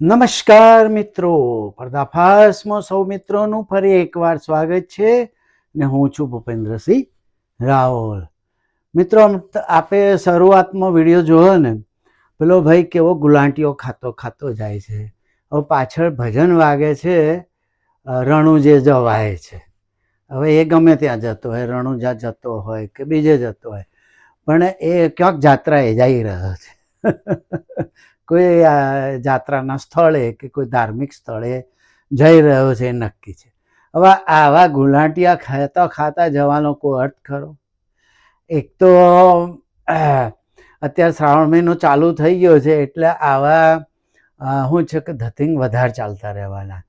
નમસ્કાર મિત્રો, પર્દાફાશમાં સૌ મિત્રોનું ફરી એકવાર સ્વાગત છે ને હું છું ભૂપેન્દ્રસિંહ રાવલ. મિત્રો આપે શરૂઆતમાં વીડિયો જોયો ને, પેલો ભાઈ કેવો ગુલાંટીઓ ખાતો ખાતો જાય છે. હવે પાછળ ભજન વાગે છે રણુ જે જવાય છે. હવે એ ગમે ત્યાં જતો હોય રણુ જ્યાં જતો હોય કે બીજે જતો હોય, પણ એ ક્યાંક જાત્રા એ જઈ રહ્યો છે. કોઈ જાત્રાના સ્થળે કે કોઈ ધાર્મિક સ્થળે જઈ રહ્યો છે એ નક્કી છે. હવે આવા ગુલાંટિયા ખાતા ખાતા જવાનો કોઈ અર્થ ખરો? એક તો અત્યારે શ્રાવણ મહિનો ચાલુ થઈ ગયો છે એટલે આવા શું છે કે ધતિંગ વધારે ચાલતા રહેવાના.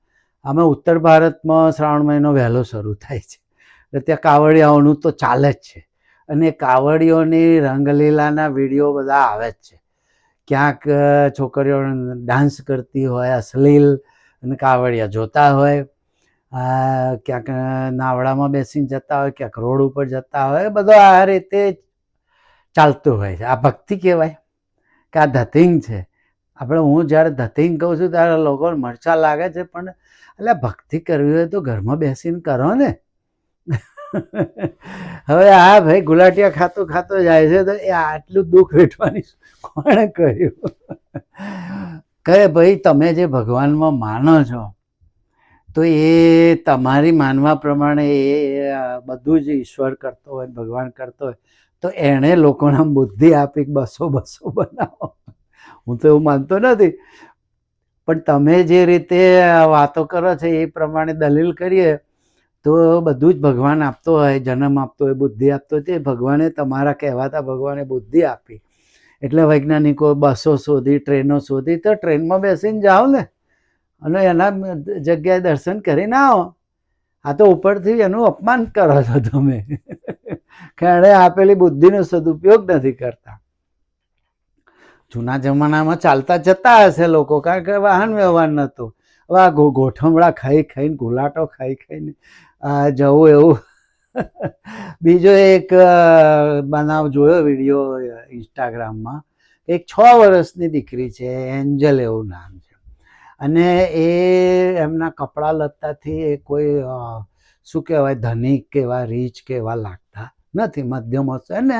આમાં ઉત્તર ભારતમાં શ્રાવણ મહિનો વહેલો શરૂ થાય છે. એટલે ત્યાં કાવડિયાઓનું તો ચાલે જ છે. અને કાવડિયોની રંગલીલાના વીડિયો બધા આવે જ છે. ક્યાંક છોકરીઓ ડાન્સ કરતી હોય, અશ્લીલ અને કાવડિયા જોતા હોય ક્યાંક નાવડામાં બેસીને જતા હોય, ક્યાંક રોડ ઉપર જતા હોય બધો આ રીતે ચાલતું હોય છે. આ ભક્તિ કહેવાય કે આ ધતિંગ છે. આપણે હું જ્યારે ધતિંગ કહું છું ત્યારે લોકો મરચા લાગે છે, પણ એટલે ભક્તિ કરવી હોય તો ઘરમાં બેસીને કરો ને. હવે આ ભાઈ ગુલાટિયા ખાતો ખાતો જાય છે તો એ આટલું દુઃખ વેઠવાની કોણે કહ્યું કહે, ભાઈ, તમે જે ભગવાનમાં માનો છો, તો એ તમારી માનવા પ્રમાણે એ બધું જ ઈશ્વર કરતો હોય, ભગવાન કરતો હોય, તો એણે લોકોના બુદ્ધિ આપી બસો બસો બનાવો. હું તો એવું માનતો નથી. પણ તમે જે રીતે વાતો કરો છો એ પ્રમાણે દલીલ કરીએ તો બધું જ ભગવાન આપતો હોય, જન્મ આપતો હોય, બુદ્ધિ આપતો તે ભગવાને તમારા કહેવાતા ભગવાને બુદ્ધિ આપી. એટલે વૈજ્ઞાનિકો બસો શોધી, ટ્રેનો શોધી, તો ટ્રેનમાં બેસીને જાઓ ને. અને એના જગ્યાએ દર્શન કરીને આવો. આ તો ઉપરથી એનું અપમાન કરો છો તમે. કે એણે આપેલી બુદ્ધિનો સદુપયોગ નથી કરતા. જૂના જમાનામાં ચાલતા જતા હશે લોકો, કારણ કે વાહન વ્યવહાર નહોતો હવે આ ગોઠમડા ખાઈ ખાઈને, ગુલાટો ખાઈ ખાઈને જવું એવું. બીજો એક બનાવ જોયો વીડિયો ઇન્સ્ટાગ્રામમાં એક છ વર્ષની દીકરી છે, એન્જલ એવું નામ છે. અને એ એમના કપડાં લત્તાથી એ કોઈ શું કહેવાય, ધનિક કે એવા રીચ કે એવા લાગતા નથી, મધ્યમ હશે અને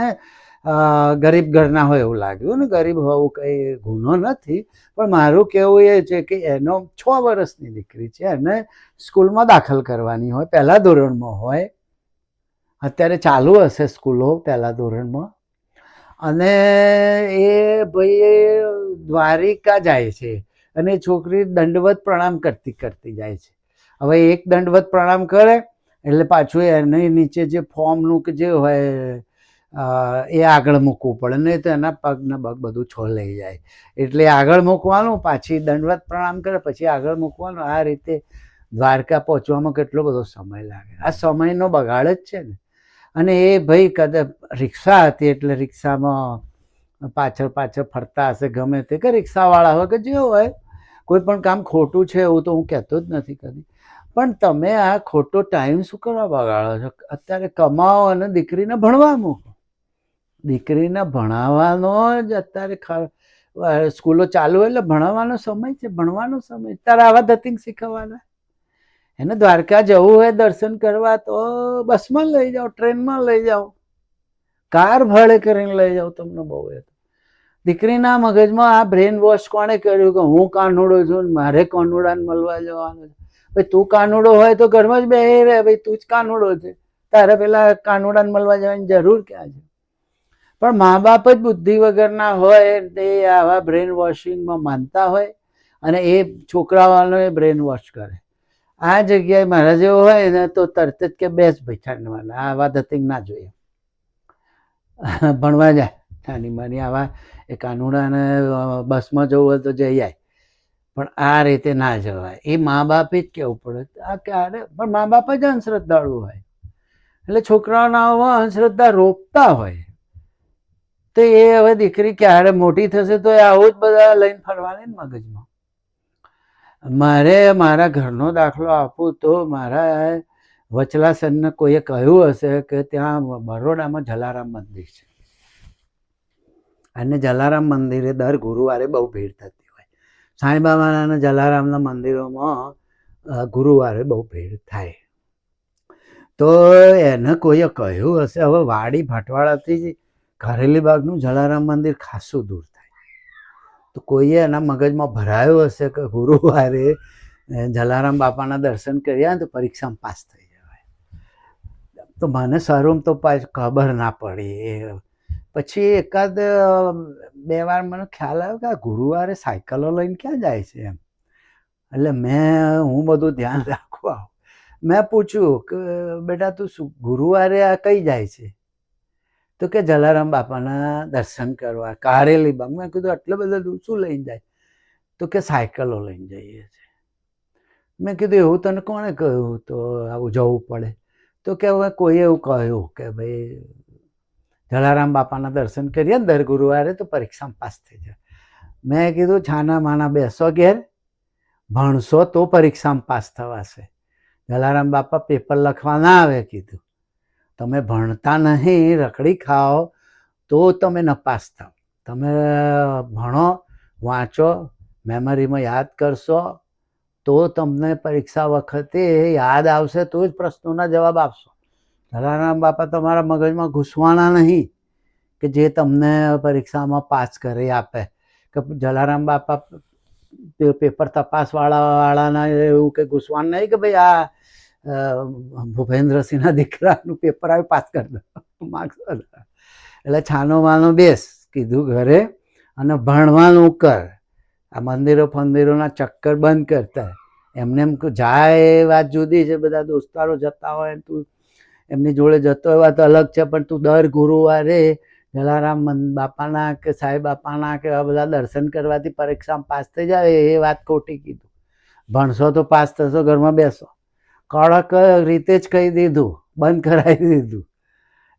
ગરીબ ઘરના હોય એવું લાગ્યું ને, ગરીબ હોવું કંઈ ગુનો નથી. પણ મારું કહેવું એ છે કે એનો છ વર્ષની દીકરી છે, એને સ્કૂલમાં દાખલ કરવાની હોય, પહેલા ધોરણમાં હોય. અત્યારે ચાલુ હશે સ્કૂલો પહેલા ધોરણમાં. અને એ ભાઈ દ્વારિકા જાય છે અને છોકરી દંડવત પ્રણામ કરતી કરતી જાય છે. હવે એક દંડવત પ્રણામ કરે એટલે પાછું એની નીચે જે ફોર્મનું કે જે હોય એ આગળ મૂકવું પડે, નહીં તો એના પગને પગ બધું છો લઈ જાય. એટલે આગળ મૂકવાનું, પાછી દંડવત પ્રણામ કરે, પછી આગળ મૂકવાનું. આ રીતે દ્વારકા પહોંચવામાં કેટલો બધો સમય લાગે. આ સમયનો બગાડ જ છે ને. અને એ ભાઈ કદાચ રિક્ષા હતી, એટલે રિક્ષામાં પાછળ પાછળ ફરતા હશે, ગમે તે, કે રિક્ષાવાળા હોય કે જે હોય. કોઈ પણ કામ ખોટું છે એવું તો હું કહેતો જ નથી કદી. પણ તમે આ ખોટો ટાઈમ શું કરવા બગાડો છો? અત્યારે કમાઓ અને દીકરીને ભણવા મૂકો દીકરીને ભણાવવાનો જ અત્યારે સ્કૂલો ચાલુ એટલે ભણાવવાનો સમય છે, ભણવાનો સમય. તારે આવા ધતિંગ શીખવવાના? એને દ્વારકા જવું હોય, દર્શન કરવા, તો બસમાં લઈ જાઓ, ટ્રેનમાં લઈ જાઓ. કાર ભાડે કરીને લઈ જાઓ તમને બહુ એ. દીકરીના મગજમાં આ બ્રેન વોશ કોણે કર્યું કે હું કાનુડો છું મારે કાનુડાને મળવા જવાનું છે? ભાઈ, તું કાનુડો હોય તો ઘરમાં જ બે રહે. ભાઈ, તું જ કાનુડો છે. તારે પેલા કાનુડાને મળવા જવાની જરૂર ક્યાં છે? પણ મા બાપ જ બુદ્ધિ વગરના હોય, તે આવા બ્રેન વોશિંગમાં માનતા હોય અને એ છોકરાઓનો બ્રેન વોશ કરે. આ જગ્યાએ મારા જેવો હોય ને તો તરત જ કે બેસ ભાઈ ઠાંડવાના આવા ધતિંગ ના જોઈએ. ભણવા જાય. નાની માની આવા એ કાનુડાને બસમાં જવું હોય તો જઈ જાય પણ આ રીતે ના જવાય. એ મા બાપે જ કહેવું પડે. આ ક્યારે પણ મા બાપ જ અંધશ્રદ્ધાળુ હોય. એટલે છોકરાઓના અંધશ્રદ્ધા રોપતા હોય. તો એ હવે દીકરી ક્યારે મોટી થશે તો એ આવું જ બધા લઈને ફરવાની ને મગજમાં. મારે મારા ઘરનો દાખલો આપું તો મારા વચલાસનને કોઈએ કહ્યું હશે કે ત્યાં બરોડામાં જલારામ મંદિર છે. અને જલારામ મંદિરે દર ગુરુવારે બહુ ભીડ થતી સાંઈબાબાના અને જલારામના મંદિરોમાં ગુરુવારે બહુ ભીડ થાય. તો એને કોઈએ કહ્યું હશે, હવે વાડી ભાટવાડાથી જ કારેલી બાગનું જલારામ મંદિર ખાસું દૂર થાય. તો કોઈએ એના મગજમાં ભરાયું હશે કે ગુરુવારે જલારામ બાપાના દર્શન કર્યા તો પરીક્ષામાં પાસ થઈ જવાય. તો મને શરૂમ તો પાછ ખબર ના પડી. એ પછી એકાદ બે વાર મને ખ્યાલ આવ્યો કે આ ગુરુવારે સાયકલો લઈને ક્યાં જાય છે એમ. એટલે મેં, હું બધું ધ્યાન રાખવા મેં પૂછ્યું કે, બેટા, તું શું, ગુરુવારે આ કઈ જાય છે? તો કે, જલારામ બાપાના દર્શન કરવા, કારેલી બાગ. મેં કીધું, આટલે બધા દૂર શું લઈને જાય? તો કે, સાયકલો લઈને જઈએ છે મેં કીધું, એવું તને કોણે કહ્યું? તો આવું જવું પડે. તો કે, હવે કોઈ એવું કહ્યું કે, ભાઈ જલારામ બાપાના દર્શન કરીએ ને દર ગુરુવારે તો પરીક્ષામાં પાસ થઈ જાય. મેં કીધું, છાના માના બેસો ઘેર, ભણશો તો પરીક્ષામાં પાસ થવાશે. જલારામ બાપા પેપર લખવા ના આવે કીધું. તમે ભણતા નહીં, રખડી ખાઓ, તો તમે નપાસ થાઓ તમે ભણો, વાંચો મેમરીમાં યાદ કરશો, તો તમને પરીક્ષા વખતે યાદ આવશે તો જ પ્રશ્નોના જવાબ આપશો. જલારામ બાપા તમારા મગજમાં ઘૂસવાના નહીં કે જે તમને પરીક્ષામાં પાસ કરી આપે. કે જલારામ બાપા પેપર તપાસવાળા વાળાના એવું કે ઘૂસવાનું નહીં કે ભાઈ આ ભૂપેન્દ્રસિંહના દીકરાનું પેપર આવી પાસ કરી દો. માર્ક્સ એટલે છાનો માનો બેસ, કીધું ઘરે અને ભણવાનું કર. આ મંદિરો ફંદિરોના ચક્કર બંધ કરતા એમને એમ જાય વાત જુદી છે, બધા દોસ્તારો જતા હોય તું એમની જોડે જતો એવા તો અલગ છે, પણ તું દર ગુરુવારે જલારામ બાપાના કે સાંઈ બાપાના કે આ બધા દર્શન કરવાથી પરીક્ષામાં પાસ થઈ જાય, એ વાત ખોટી કીધું. ભણશો તો પાસ થશો, ઘરમાં બેસો. કડક રીતે જ કહી દીધું, બંધ કરાવી દીધું.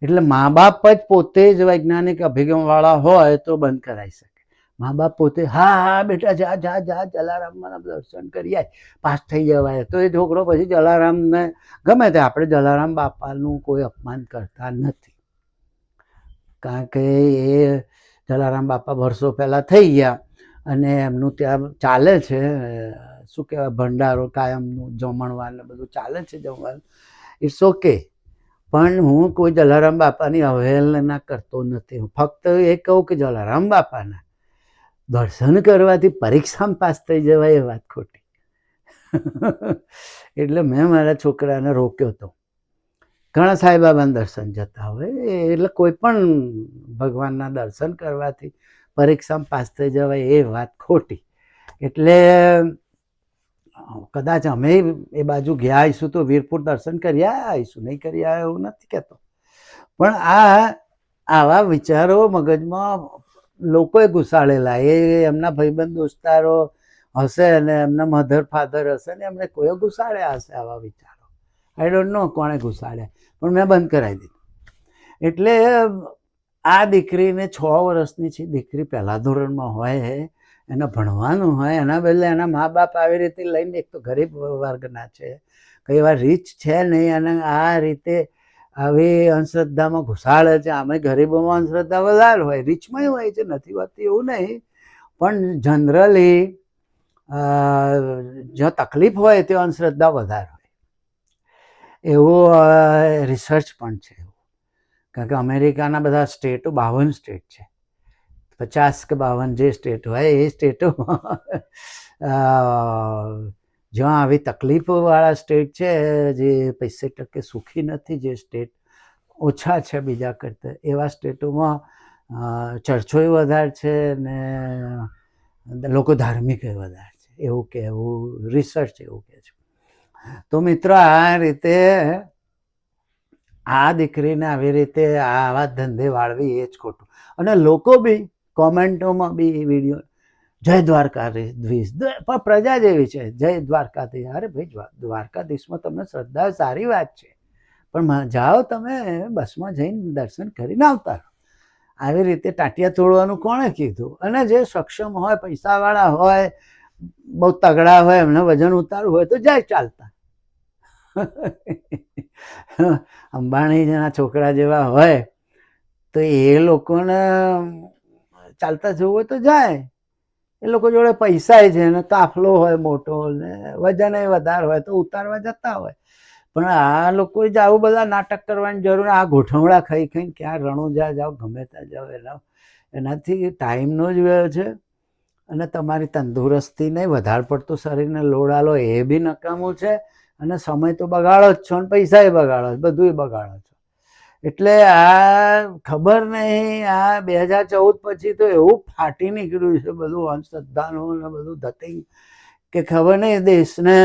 એટલે મા બાપ જ પોતે જ વૈજ્ઞાનિક અભિગમવાળા હોય તો બંધ કરાવી શકે. મા બાપ પોતે, હા હા, બેટા, જા જા જા, જલારામના દર્શન કરી આય. પાસ થઈ જવાય. તો એ છોકરો પછી જલારામને ગમે તે આપણે જલારામ બાપાનું કોઈ અપમાન કરતા નથી. કારણ કે એ જલારામ બાપા વર્ષો પહેલાં થઈ ગયા અને એમનું ત્યાં ચાલે છે, શું કહેવાય, ભંડારો, કાયમનું જમણવાર ને બધું ચાલે છે જમવાનું. ઇટ્સ ઓકે પણ હું કોઈ જલારામ બાપાની અવહેલના કરતો નથી. હું ફક્ત એ કહું કે જલારામ બાપાના. દર્શન કરવાથી પરીક્ષામાં પાસ થઈ જવાય એ વાત ખોટી. એટલે મેં મારા છોકરાને રોક્યો હતો ઘણા સાંઈબાબાના દર્શન જતા હોય, એટલે કોઈ પણ ભગવાનના દર્શન કરવાથી પરીક્ષામાં પાસ થઈ જવાય એ વાત ખોટી. એટલે કદાચ અમે એ બાજુ ગયા આવીશું તો વીરપુર દર્શન કરી આવીશું, નહીં કરી આવ્યા એવું નથી કહેતો. પણ આ આવા વિચારો મગજમાં લોકોએ ઘુસાડેલા એ એમના ભાઈબંધ, દોસ્તારો હશે અને એમના મધર, ફાધર હશે ને એમને કોઈ ઘુસાડ્યા હશે આવા વિચારો. આઈ ડોન્ટ નો કોણે ઘુસાડ્યા પણ મેં બંધ કરાવી દીધું. એટલે આ દીકરીને છ વર્ષની છે, દીકરી પહેલા ધોરણમાં હોય એને ભણવાનું હોય, એના બદલે એના મા બાપ આવી રીતે લઈને, એક તો ગરીબ વર્ગના છે, કઈ વાર રીચ છે નહીં, અને આ રીતે આવી અંધશ્રદ્ધામાં ઘુસાડે છે. આમે ગરીબોમાં અંધશ્રદ્ધા વધારે હોય, રીચમાં હોય છે, નથી હોતી એવું નહીં. પણ જનરલી જ્યાં તકલીફ હોય તે અંધશ્રદ્ધા વધારે હોય. એવું રિસર્ચ પણ છે કારણ કે અમેરિકાના બધા સ્ટેટો બાવન સ્ટેટ છે. પચાસ કે બાવન જે સ્ટેટ હોય એ સ્ટેટોમાં જ્યાં આવી તકલીફોવાળા સ્ટેટ છે, જે પૈસે ટકે સુખી નથી, જે સ્ટેટ ઓછા છે બીજા કરતાં, એવા સ્ટેટોમાં ચર્ચોય વધારે છે ને, લોકો ધાર્મિક વધારે છે. એવું કહેવું રિસર્ચ એવું કહે છે. તો મિત્રો, આ રીતે આ દીકરીને આવી રીતે આવા ધંધે વાળવી એ જ ખોટું. અને લોકો બી, કોમેન્ટોમાં બી વીડિયો જય દ્વારકાધીશ પણ પ્રજા જેવી છે. જય દ્વારકાધીશ. અરે ભાઈ દ્વારકાધીશમાં તમને શ્રદ્ધા સારી વાત છે. પણ જાઓ તમે બસમાં જઈને દર્શન કરીને આવતા આવી રીતે ટાંટિયા તોડવાનું કોણે કીધું? અને જે સક્ષમ હોય, પૈસાવાળા હોય, બહુ તગડા હોય, એમને વજન ઉતારવું હોય તો જાય ચાલતા. અંબાણીના છોકરા જેવા હોય, તો એ લોકોને ચાલતા જવું હોય તો જાય. એ લોકો જોડે પૈસાય છે ને કાફલો હોય, મોટો ને વજન વધારે હોય તો ઉતારવા જતા હોય. પણ આ લોકો જ આવું બધા નાટક કરવાની જરૂર, આ ગોઠવડા ખાઈ ખાઈને ક્યાં રણુજા જાઓ, ગમે ત્યાં જાઓ એના એનાથી ટાઈમનો જ વ્યય છે અને તમારી તંદુરસ્તીને વધારે પડતું શરીરને લોડાલો એ બી નકામું છે અને સમય તો બગાડો જ છો અને એ બગાડો છો બધુંય બગાડો છો. એટલે આ ખબર નહીં, આ બે હજાર ચૌદ પછી તો એવું ફાટી નીકળ્યું છે બધું અંધશ્રદ્ધાનું ને બધું ધતિંગ કે ખબર નહીં, દેશને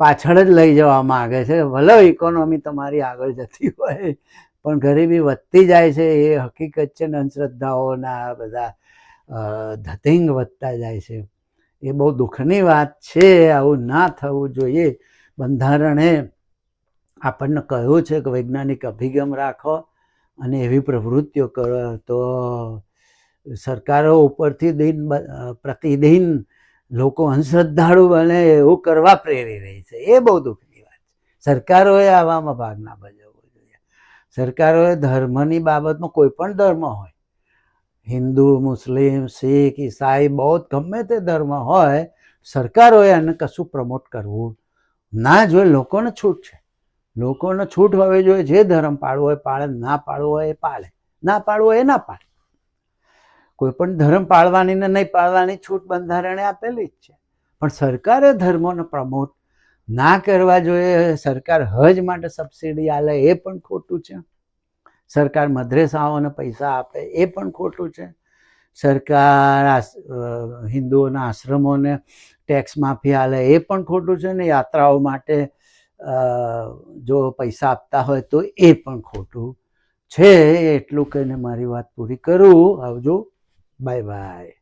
પાછળ જ લઈ જવા માંગે છે. ભલે ઇકોનોમી તમારી આગળ જતી હોય, પણ ગરીબી વધતી જાય છે, એ હકીકત છે ને અંધશ્રદ્ધાઓના બધા ધતિંગ વધતા જાય છે. એ બહુ દુઃખની વાત છે, આવું ના થવું જોઈએ. બંધારણે આપણને કહ્યું છે કે વૈજ્ઞાનિક અભિગમ રાખો અને એવી પ્રવૃત્તિઓ કરો. તો સરકારો ઉપરથી દિન પ્રતિદિન લોકો અંધશ્રદ્ધાળુ બને એવું કરવા પ્રેરી રહી છે. એ બહુ દુઃખની વાત છે. સરકારોએ આવામાં ભાગ ના ભજવવો જોઈએ. સરકારોએ ધર્મની બાબતમાં કોઈ પણ ધર્મ હોય, હિન્દુ, મુસ્લિમ, શીખ, ઈસાઈ, બૌદ્ધ, ગમે તે ધર્મ હોય, સરકારોએ એને કશું પ્રમોટ કરવું ના જોઈએ. લોકોને છૂટ છે. લોકોને છૂટ હોવી જોઈએ. જે ધર્મ પાળવો હોય પાળે, ના પાળવો હોય એ પાળે. ના પાળવો એ ના પાળે. કોઈ પણ ધર્મ પાળવાની ને નહીં પાળવાની છૂટ બંધારણે આપેલી જ છે. પણ સરકારે ધર્મોને પ્રમોટ ના કરવા જોઈએ. સરકાર હજ માટે સબસિડી આલે એ પણ ખોટું છે. સરકાર મદ્રેસાઓને પૈસા આપે એ પણ ખોટું છે. સરકાર હિન્દુઓના આશ્રમોને ટેક્સ માફી આલે એ પણ ખોટું છે ને યાત્રાઓ માટે જો પૈસા આપતા હોય તો એ પણ ખોટું છે, એટલું કહીને મારી વાત પૂરી કરું. આવજો. Bye bye.